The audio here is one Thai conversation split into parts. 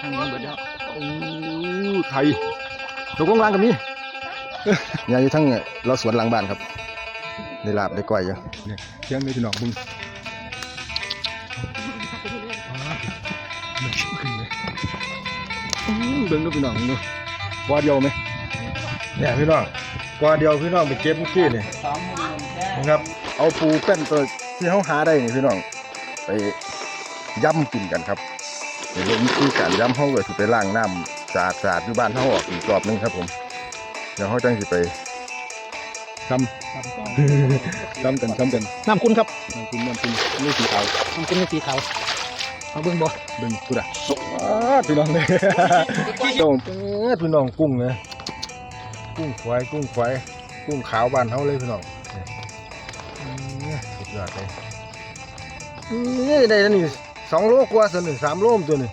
ทางนี้เบิดแล้วโอ้ไข่ตกลงล่างกับนี้ยายอยู่ทั้งเราสวนหลังบ้านครับได้ลาบได้ก้อยอยู่เนี่ยเที่ยงนี้พี่น้องบึงอื้อเบิ่งดูพี่น้องดูกว่าเดียวไหมเนี่ยพี่น้องกว่าเดียวพี่น้องไปเก็บเมื่อกี้นี่สองหมื่นแค่นะครับ เอาปูแป้นตัวที่เขาหาได้นี่พี่น้องไปย่ำกินกันครับ เดี๋ยววิธีการย่ำเขาก็สิไปล้างน้ำสะอาดสะอาดอยู่บ้านเขาออกอีกรอบหนึงครับผมเดี๋ยวเขาจังสิไปทำทำกันทำกันน้ำคุณครับน้ำคุณน้ำคุณนี่สีขาวน้ำคุณเป็นสีขาวเอาเบิ่งบ่เบิ่งกูด่ะอ้าพี่น้องเลยโด่งเปิดพี่น้องกุ้งเลยกุ้งควายกุ้งควายกุ้งขาวบ้านเขาเลยพี่น้องนี่อืมสุดยอดเลยนี่ได้แล้วนี่ สองโลกว่าส่วนหนึ่งสามโลมตัวนี่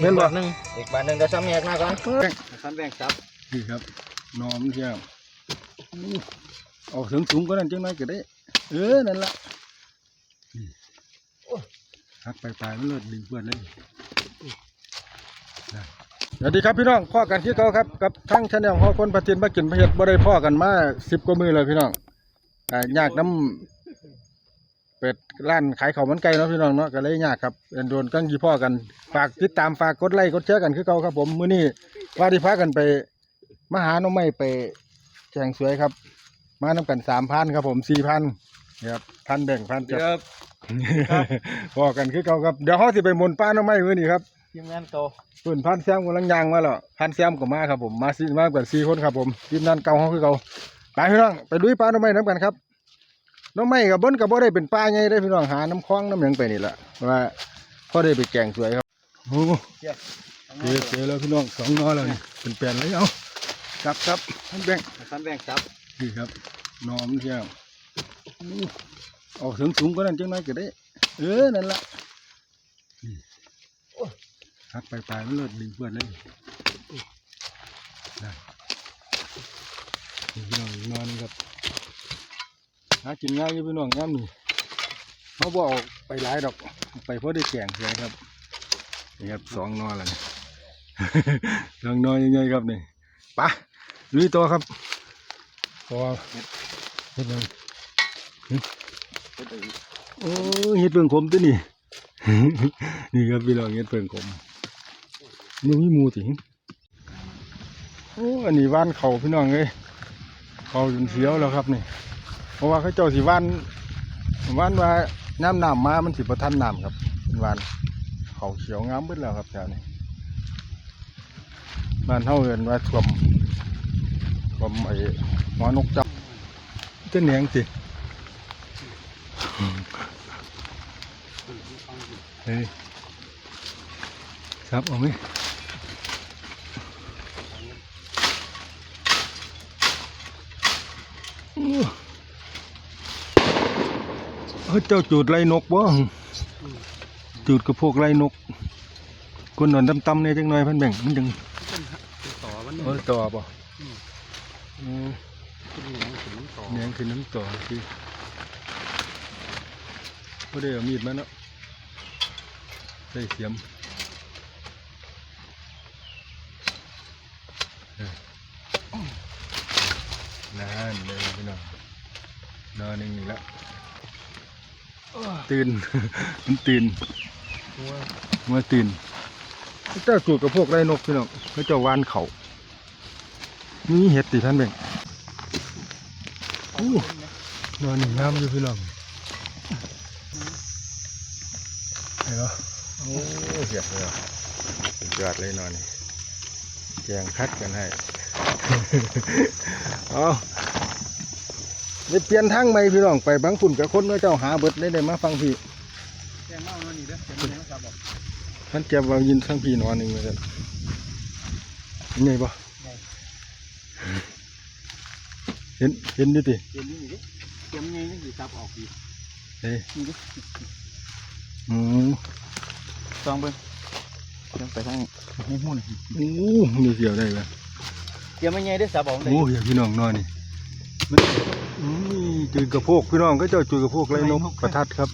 เห็นบ่หนึ่งอีกบาทหนึ่งก็ซ้ำแยกมาก่อนซ้ำแบ่งจับนี่ครับนอมเที่ยวอู้เออกสูงสูงๆก็นั่นจังน้อยก็ได้ เออนั่นละนี่โอ้ยหักไปปลายมันเลิศดึงเพื่อนเลยนะสวัสดีครับพี่น้องพ่อกันที่เขาครับกับทั้งชาแนลพ่อคนประเทียนมากินประเฮ็ดบ่ได้พ่อกันมาสิบกว่ามือเลยพี่น้องอ่ายากน้ำ เป็ดร้านขายข้าวมันไก่เนาะพี่น้องเนาะก็เลยยากครับเป็นโดนกั้งยี่พ่อกันฝากติดตามฝากกดไลค์กดแชร์กันคือเขาครับ ผมมื้อนี้ว่าที่พากันไปมาหาน้องไม่ไปแจงสวยครับ มาน้ำกันสามพันครับผมสี่พันครับพันแบ่งพันจับพอกันคือเก่าครับเดี๋ยวเขาสิไปหมนป้าน้องไม่เมื่อนี้ครับทีมงานโตเพื่นพันแซมกำลังยางมาแล้วพันแซมก็มาครับผมมาสี่มากันสี่คนครับผมทีมนั้นเก่าเขาคือเก่าไปพี่น้องไปลุยป้าน้องไม่น้ำกันครับ น้องไม่กับบนกับบ่ได้เป็นป้าไงได้อพี่น้องหาน้ำคล้องน้ำหยังไปนี่แหละว่าพอได้ไปแกงสวยครับโอ้เจอเจอแล้วพี่น้องสองนอแล้วนี่เป็นแปลนเลยเอาจับครับท่านแบงซ้ำแบ่งจับนี่ครับนอมเที่ยวอู้เออกสูงสูงๆก็นั่นจังน้อยก็ได้ เออนั่นละนี่โอ้ยหักไปปลายมันเลิศดึงเพื่อนเลยนะนี่พี่น้องนอนครับ หากินง่ายอยู่พี่น้องง่ามนี่เขาบอกไปหลายดอกไปเพราะได้แข่งใช่ครับนี่ครับสองนอนแล้วนี่สองนอนยังไงครับนี่ปะลุยตัวครับพอเฮ็ดหยังโอ้เฮ็ดเพิ่งขมตัวนี่นี่ครับพี่น้องเฮ็ดเพิ่งขมนี่มีหมูติโอ้อันนี้ว่านเขาพี่น้องเอ้ยเขาจนเสียวแล้วครับนี่ เพราะว่าเขาเจ้าสิว่านว่านว่าน้ำหน้ำมา มันสิประทันหน้ำครับเป็นว่านเขาเขียวงามเบิดแล้วครับแถวนี้บ้านเฮาเอินว่าท่วมผมไอ้หมอนกจับจะเหนียงสิเฮ้ยครับเอาไหม เฮ้ยเจ้าจูดไรนกบ่จูดกับพวกไรนกคนนอนตำๆเนี่ยจังหน่อยเพันแบ่งมันจังต่อมันเออต่อบ่อืมต่อแหนงคือน้ำต่อคือก็ได้เอามีดมาเนาะใส่เสียมเออนั่นเลยพี่น้องนอนนิ่งๆแล้ว ตื่น มันตื่นมาตื่นเจ้าจูดกับพวกไรนกพี่น้องเขาเจ้าวานเขามีเห็ดติท่านเบ่งอู้นอนหนี่งามอยู่พี่น้องเห็นปะโอ้เสียดเลยสุดยอดเลยนอนนี่แจงคัดกันให้ เอา ได้เปลี่ยนทางใหม่พี่น้องไปบางฝุ่นกับคนว่าเจ้าหาเบิดได้ได้มาฟังพี่แกงเมาเนาะนี่เด้อแกงเมาจับบอกท่านแกว่ายินทั้งพี่นอนหนึ่งเลยกันนี่ปะเห็นเห็นดิติเกมนี้นี่ดิเกมนี้นี่สิจับออกดีเฮ้ยนี่ดิอืมซองเบิ่งเบิ่งไปทางหูหูนี่โอ้มีเสียวได้ไหมเกมไม่ใหญ่ได้อจับออกได้โอ้ยพี่น้องนอนนี่มันอืม จุยกระโพกพี่น้องก็เจ้าจุยกระโพกไรนกประทัดครับ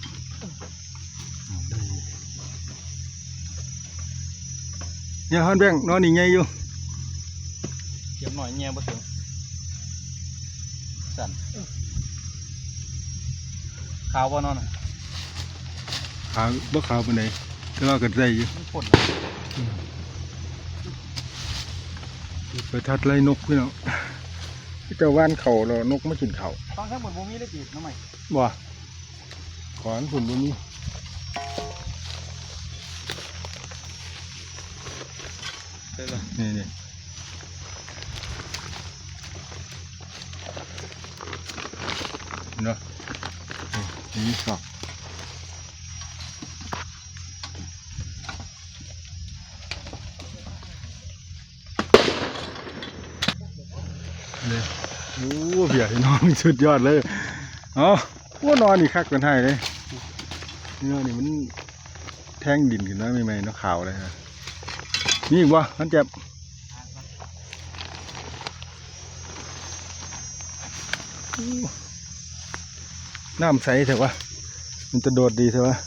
เนี่ยฮันแบงนอนนี่ไงอยู่เก็บหน่อยแง่บ่ถึงสั่นขาวบ่นอนน่ะขาบ่ขาวปานใดแต่ว่าก็ได้อยู่มันพ่นไปทัดไล่นกพี่น้องที่ เจ้าว่านเขาแล้วนกมากินเขาฟังทั้งหมดบ่มีเลยติน้ำใหม่บ่ขอนฝุ่นบ่มีเด้อเลยนี่นี่เห็นบ่นี่นี่สอกเลยโอ้ เบียน้องสุดยอดเลยเอ๋อว่านอนนี่คักกันให้เลยเนื้อนี่มันแทงดินขึ้นมาใหม่ๆเนาะขาวเลยฮะนี่วะมันเจ็บน้ำใสเถอะวะมันจะโดดดีเถอะวะ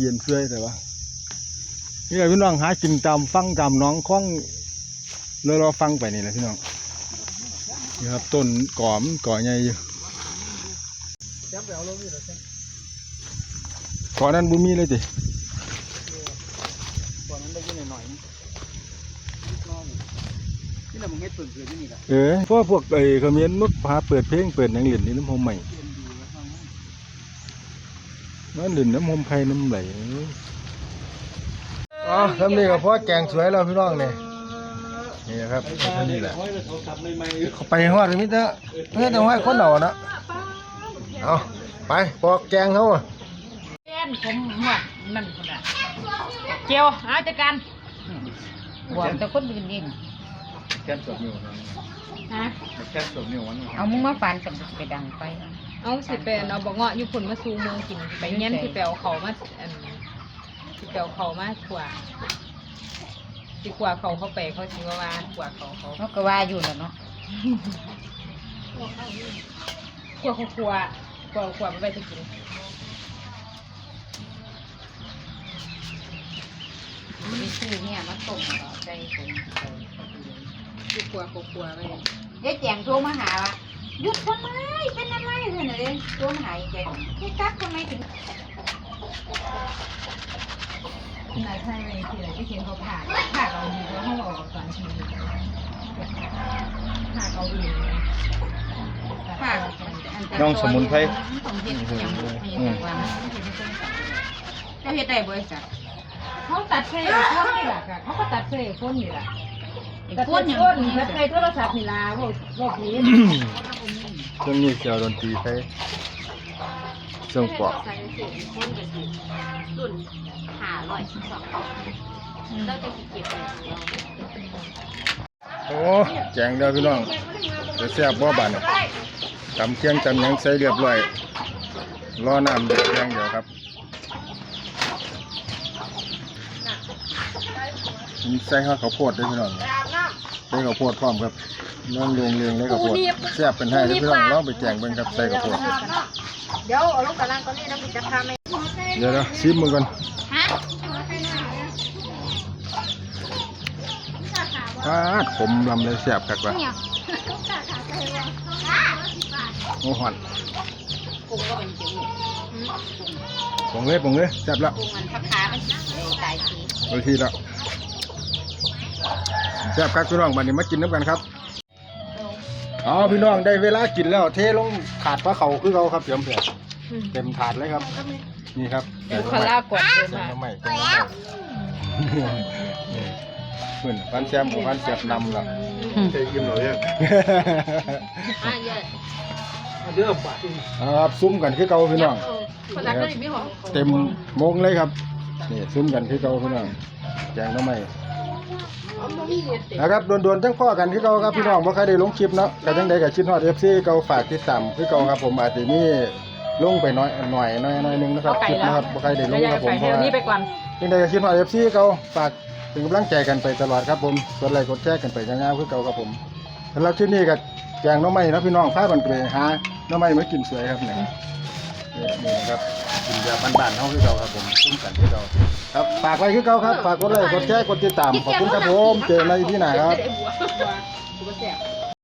เย็นเฟื่อยเถอะวะนี่แหละพี่น้องหากินตามฟังตามน้องคล้องเลยรอฟังไปนี่แหละพี่น้อง นี่ครับต้นก่อมนก่อใหญ่อยู่จับไปเอาลงนี่เหรอจ๊ะก่อนั้นบุมีเลยจิก่อนนั้นได้ยินหน่อยๆนี่น้องนี่แหละมึงเฮ็ดเปิ่นเกิดที่นี่แหละเออเพราะว่าพวกไอ้เขมิ้นนุดพาเปิดเพลงเปิดหนังเหรียญนี่น้ำหอมใหม่เรียนดีแล้วฟังมั้ยนั่นเหรียญน้ำหอมไผ่น้ำไหลอ๋อทำนี่กับพ่อแกงสวยแล้วพี่น้องเนี่ย นี่นะครับท่านี่แหละโอ้ยโทรศัพท์ใหม่เขาไปฮอดมิเตอร์เฮ้ยแต่ว่าคนเอานะเอาไปปอกแกงเขาอะแก้นผมหมดนั่นคนน่ะเจียวเอาจัดการหวังแต่คนอื่นนี่ๆแค่สวมนิ้วนะฮะแค่สวมนิ้ววันเอามึงมาฟันกันไปดังไป เอาสิไปเอาบอกเงาะอยู่ผลมาซูเมืองกินไปเงี้ยนสิไปเอาเขามาอันสิไปเอาเขามาขวา สิขวาเขาเขาไปเขาสิว่าว่าขวาเขาเขาเขาก็ว่าอยู่แล้วเนาะขวาเขาขวาขวาขวาไปจะกินมีชื่อเนี่ยมาส่งเราใจผมสิขวาเขาขวาไปเดี๋ยวแจงโทรมาหาว่าหยุดทำไมเป็นอะไรเถอะเนี่ยโทรมาหาอีแจงที่ตักทำไมถึง นายไทยไปที่ไหนที่เขียนเขาผ่าผ่าเราดีแล้วเขาบอกก่อนทีผ่าเขาดีฝากน้องสมุนไพรต้องเฮ็ดอย่างนี้ว่าเจ้าเฮ็ดได้บ่จ้ะเขาตัดเคยคนนี่แหละค่ะเขาก็ตัดเคยคนนี่แหละไอ้ตัดคคนนอย่างคนนี้ตัดเคยโทรศัพท์นี่ล่ะบอกบอกนี้เครื่องนี้เกี่ยวดนตรีใช้เครื่องปอก ใส่เสียงคนกับสิรุ่นหาร้อยสิบสองเราจะเก็บไว้ของเราโอ้แจงเดียวพี่น้องเดี๋ยวแซ่บบ่บานตำเคียงตำหยังใส่เรียบร้อยรอน้ำเดือดแรงเดียวครับมีใส่ข้าวข้าวโพดด้วยพี่น้องใส่ข้าวโพดพร้อมครับน้องลงเรียงเลยข้าวโพดแซ่บเป็นให้เลยพี่น้องลองไปแจงเบิ่งครับใส่ข้าวโพดเดี๋ยวเอาลงกระลังตอนนี้นะพี่จะพาไม่เดี๋ยวนะชิมมือก่อน ฮะ ปาดผมลำเลยแซ่บคักว่ะเนี่ยโอ้หอนกุ้งก็เป็นจิ้งปองเลยปองเลยแซ่บแล้วกุ้งมันพักขามันตายทีโอเคแล้วแซ่บครับพี่น้องวันนี้มากินน้ำกันครับเอาพี่น้องได้เวลากินแล้วเทลงถาดปลาเขาคือเราครับเตรียมเผื่อเต็มถาดเลยครับ นี่ครับบุคลากรเดินแกงมาน้ำใหม่แกงน้ำใหม่ เพื่อนฟันแซมกับฟันเสียบนำแล้วเทยิ้มหน่อยอะเยอะเอาครับซุ้มกันคือเก่าพี่น้องคนรักก็ไม่หอมเต็มโมงเลยครับนี่ซุ้มกันคือเก่าพี่น้องแกงน้ำใหม่นะครับด่วนๆทั้งพ่อกันคือเก่าครับพี่น้องบ่ใครได้ลงคลิปเนาะแต่จังใดก็คิดฮอด FC เก่าฝากติดตามคือเก่าครับผมอาจจะมีลงไปน้อยหน่อยน้อยน้อยนึงนะครับคลิปนะครับบ่ใครได้ลงครับผมเพราะว่านี่ไปก่อนยังไงก็คิดว่าเอฟซีเขาฝาก เป็นกำลังใจกันไปตลอดครับผมกดไลค์กดแชร์กันไปง่ายๆคือเก่าครับผมสำหรับที่นี่ก็แกงน้องไม้นะพี่น้องพาบันเปหาหน้องไม้มากินสวยครับเนี่ยนี่นะครับกินแบบบ้านๆเฮาคือเก่าครับผมซุ้มกันคือเก่าครับฝากไว้คือเก่าครับฝากกดไลค์กดแชร์กดติดตามขอบคุณครับผมเจอกันในที่ไหนครับ